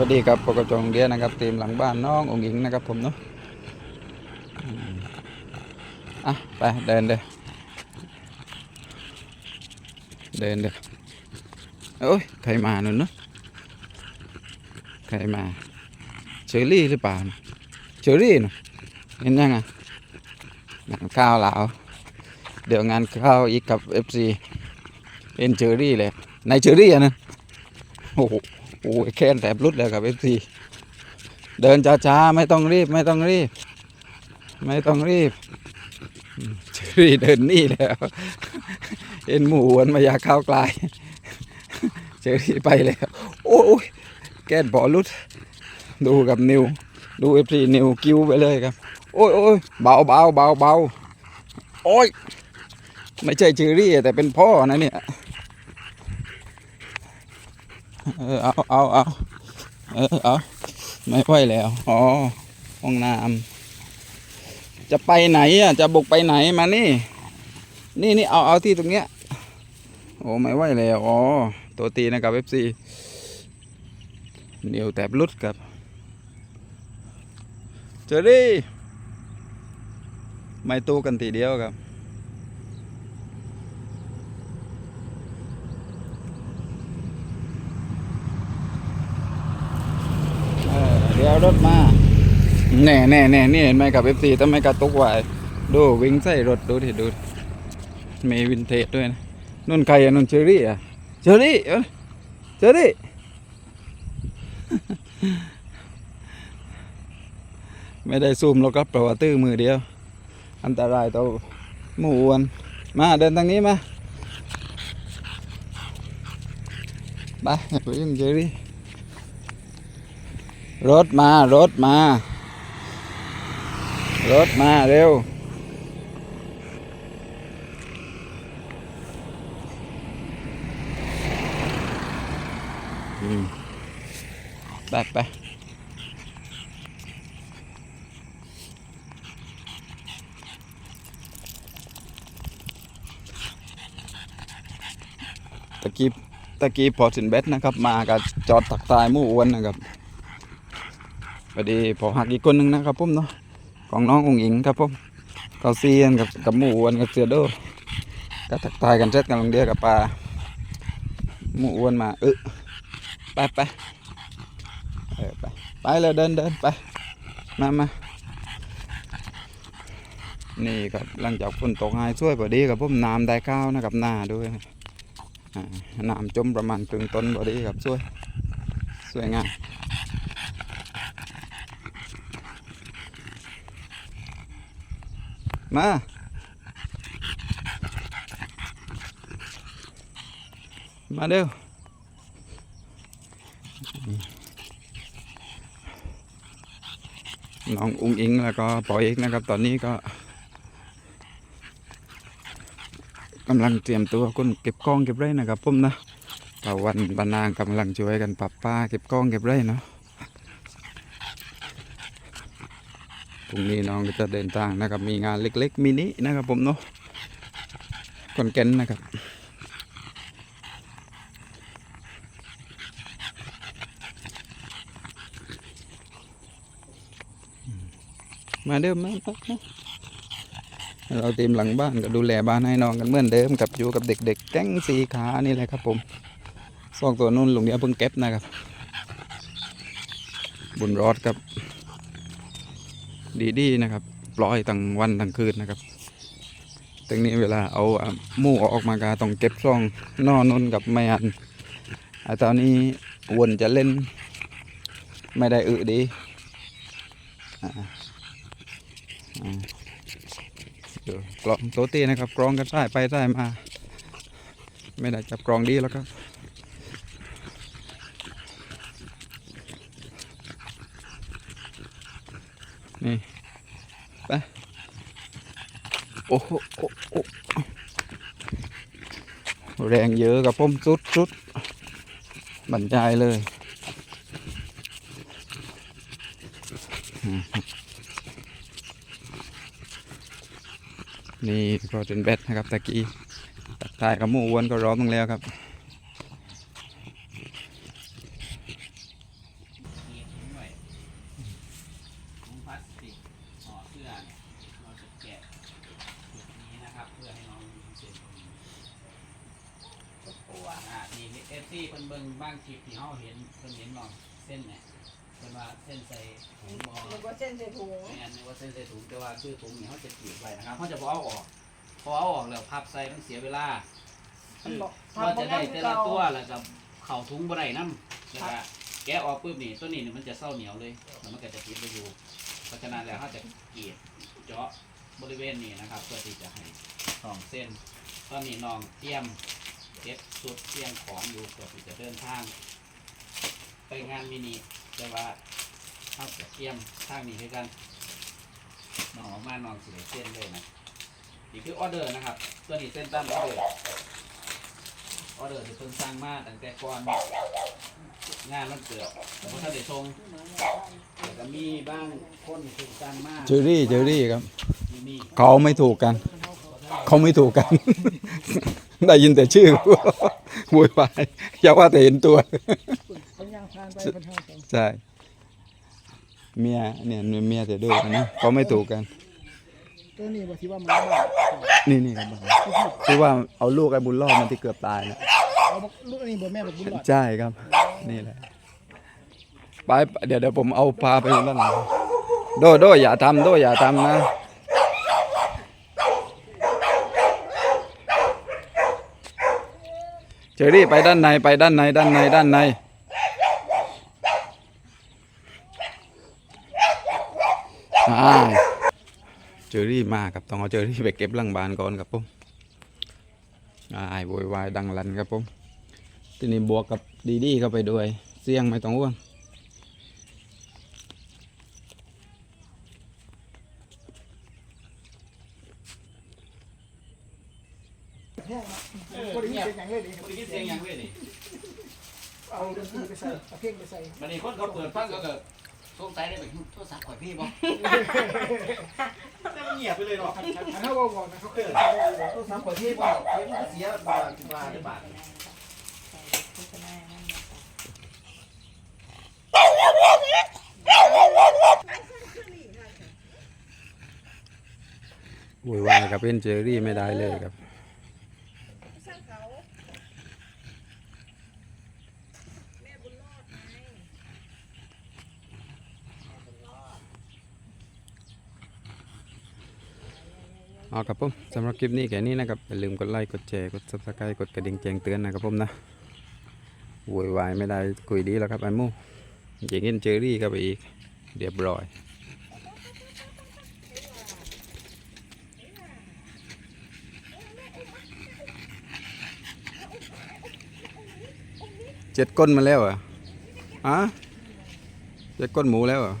วัสดีครับปกจงเดียนะครับทีมหลังบ้านน้ององค์หญิงนะครับผมเนาะอะไปเดินเด้อเดินเด้อโอ้ยใครมาหนุนเนาะใครมาเชอรี่หรือเปล่าเชอรี่เนาะเห็นยังอะงานข้าวเหลาเดี๋ยวงานข้าวอีกกับเอฟซีเป็นเชอรี่เลยในเชอรี่อะนะโอ้โห อ้ยแค้นแสบรุดเลยกับเอฟซีเดินช้าๆไม่ต้องรีบไม่ต้องรีบ ไม่ต้องรีบอืมเชอรี่เดินนี่แล้วเห็นหมูวนมายาข้าวกลายเชอรี่ไปแล้วโอ้ยแก้นบอลุด ดูกับนิว ดูเอฟซีนิวกิ้วไปเลยครับ โอ้ยโอ้ยเบาเบาเบาเบาโอ้ยไม่ใช่เชอรี่แต่เป็นพ่อนะเนี่ย เออเอาเอาเอาเออเอาไม่ไหวแล้วอ๋อห้องน้ำจะไปไหนอะ จะบุกไปไหนมานี่ นี่นี่เอาเอาที่ตรงเนี้ยโอ้ไม่ไหวแล้วอ๋อตัวตีนะครับเอฟซีเดียวแตบลุดครับเจอรี่ไม่ตู้กันทีเดียวครับ เออเดี๋ยว รถมาแน่แน่แน่นี่เห็นไหมกับเอฟซีทำไมกระตุกไหวดูวิ่งใส่รถดูดิดูดิมีวินเทจด้วยนะนุ่นใครอะนุ่นเชอรี่อะเชอรี่เอ้ยเชอรี่ไม่ได้ซูมหรอกครับเพราะว่าตื้อมือเดียว อันตรายต่อหมูอ้วนมาเดินทางนี้มาไปไปยุ่งเชอรี่ รถมารถมา รถมาเร็วอืมไปไปตะกี้ตะกี้พอสินเบ็ดนะครับ มากับจอดตักทายมู่อ้วนนะครับ พอดีพอหักอีกคนหนึ่งนะครับผมเนาะของน้ององอิงครับผมเขาเซียนกับกับหมูอ้วนกับเสือโดก็ทักทายกันเสร็จกันลงเดียวกับปลาหมูอ้วนมาเออไปไปเออไปไปเลยเดินเดินไปมามานี่ครับหลังจากฝนตกหายช่วยพอดีกับผมน้ำได้ข้าวนะครับหน้าด้วยน้ำจมประมาณครึ่งต้นพอดีครับช่วยสวยงาม มา มาเร็วน้องอุ้งอิงแล้วก็ปอยเอกนะครับ ตอนนี้ก็กำลังเตรียมตัวคนเก็บกล้องเก็บไร่นะครับผมนะตะวันบานางกำลังช่วยกันปรับป้าเก็บกล้องเก็บไร่เนาะ พรุ่ งนี้น้องก็จะเดินทางนะครับ มีงานเล็ก ๆมินินะครับ ผมเนาะคอนแกนนะครับมาเดิมมาเราเตรียมหลังบ้านก็ดูแลบ้านให้น้องกันเหมือนเดิมกับอยู่กับเด็ก ๆ แก๊งสีขานี่แหละครับ ผมสองตัวนุ่นลุงเดียวเพิ่งเก็บนะครับ บุญรอดครับ ดีดีๆนะครับปล่อยตั้งวันตั้งคืนนะครับตรงนี้เวลาเอาหมูออกมากาต้องเก็บซ่องนอนนนกับแม่อันตอนนี้วนจะเล่น ไม่ได้อึดีอ่าอ่าเดี๋ยวกลองโตตีนะครับกรองกันได้ไปได้มา ไม่ได้จับกรองดีแล้วครับ นี่ไปโอ้โหโอ้โอ้แรงเยอะกับผมสุดสุดบรรยายเลยนี่ก็เป็นแบตนะครับตะกี้ตักทายกับมูอวนก็ร้อมลงแล้วครับ บิ่งบางคลิปที่เฮาเห็นเพิ่นเห็นน้องเส้นเนี่ยเพิ่นว่าเส้นใส่ถุงบ่หรือว่าเส้นใส่ถุงแม่นนึกว่าเส้นใส่ถุงแต่ว่าคือถุงนี่เฮาจะกรีดไว้นะครับเฮาจะบ่เอาออกพอเอาออกแล้วพับใส่มันเสียเวลามันบอกว่าทำบ่จะได้ได้คืแต่อละเก่าตัวแล้วก็เข้าถุงบ่ได้นำแล้วก็แกะออกปุ๊บนี่ตัวนี้นี่มันจะเศร้าเหนียวเลยแล้วมันก็จะติดไปอยู่เพราะฉะนั้นแล้วเฮาจะกรีดเจาะบริเวณนี้นะครับ เพื่อที่จะให้น้องเส้นตอนนี้น้องเตรียม เก็บสุดเตรียมของอยู่เพื่อที่จะเดินทาง ไปงานมินิแต่ว่าเข้าจะเตรียมทางนี้ด้วยกันน้องออกมาน้องสิได้เส้นเลยนะนี่คือออเดอร์นะครับ ตัวนี้เส้นตั้มออเดอร์ออเดอร์ที่เพิ่งสั่งมาตั้งแต่ก่อนงานมันเกิดแต่พอท่านได้ชงแต่ก็มีบ้างคนที่เพิ่งสั่งมาเจอรี่เจอรี่ครับ มีมีเขาไม่ถูกกัน เขาไม่ถูกกัน ได้ยินแต่ชื่อโวยวายอย่าว่าแต่เห็นตัวเขาย่างทานไปบนทางสองใช่เมียเนี่ยเมียแต่ดื้อนะเขาไม่ถูกกันตัวนี้ว่าที่ว่าหมาบ้านนี่นี่ครับคือว่าเอาลูกไอ้บุญรอดมันที่เกือบตายแล้วเอาบอกลูกอันนี้บ่แม่บอกบุญหลอดใช่ครับ นี่แหละไปเดี๋ยวเดี๋ยวผมเอาพาไปด้านหลังโดโดอย่าทำโดอย่าทำนะ เจอรี่ไปด้านในไปด้านในด้านในด้านใน อ่า เจอรี่มาครับต้องเอาเจอรี่ไปเก็บลังบานก่อนครับผมอ่าไอ้โวยวายดังลันครับผม ทีนี้บวกกับดีดีเข้าไปด้วย เสี่ยงไม่ต้องอ้วงแห้งนะบ่ได้ยินเสียงอย่างเลยดิคนที่เสียงอยังเลยนี่เอาดนตรีไปใส่เอาเพลงไปใส่มันนี่คนเขาเปิดฟังก็เกิดสงสัยได้ไปโทรศัพท์ข่อยพี่บ่แต่มันเงียบไปเลยเนาะอันถ้าว่าบอกนะเขาเกิดโทรศัพท์ข่อยพี่บ่เสียนเสียบาทบาทได้บาทโวยวายกับเป็นเจอรี่ไม่ได้เลยครับ เอาครับผมสำหรับคลิปนี้แค่นี้นะครับอย่าลืมกดไลค์กดแชร์กด subscribe กดกระดิ่งแจ้งเตือนนะครับผมนะโวยวายไม่ได้คุยดีแล้วครับไอ้หมูอย่างนี้เจอรี่เข้าไปอีกเรียบร้อยเจ็ดก้นมาแล้วเหรออะเจ็ดก้นหมูแล้วเหรอ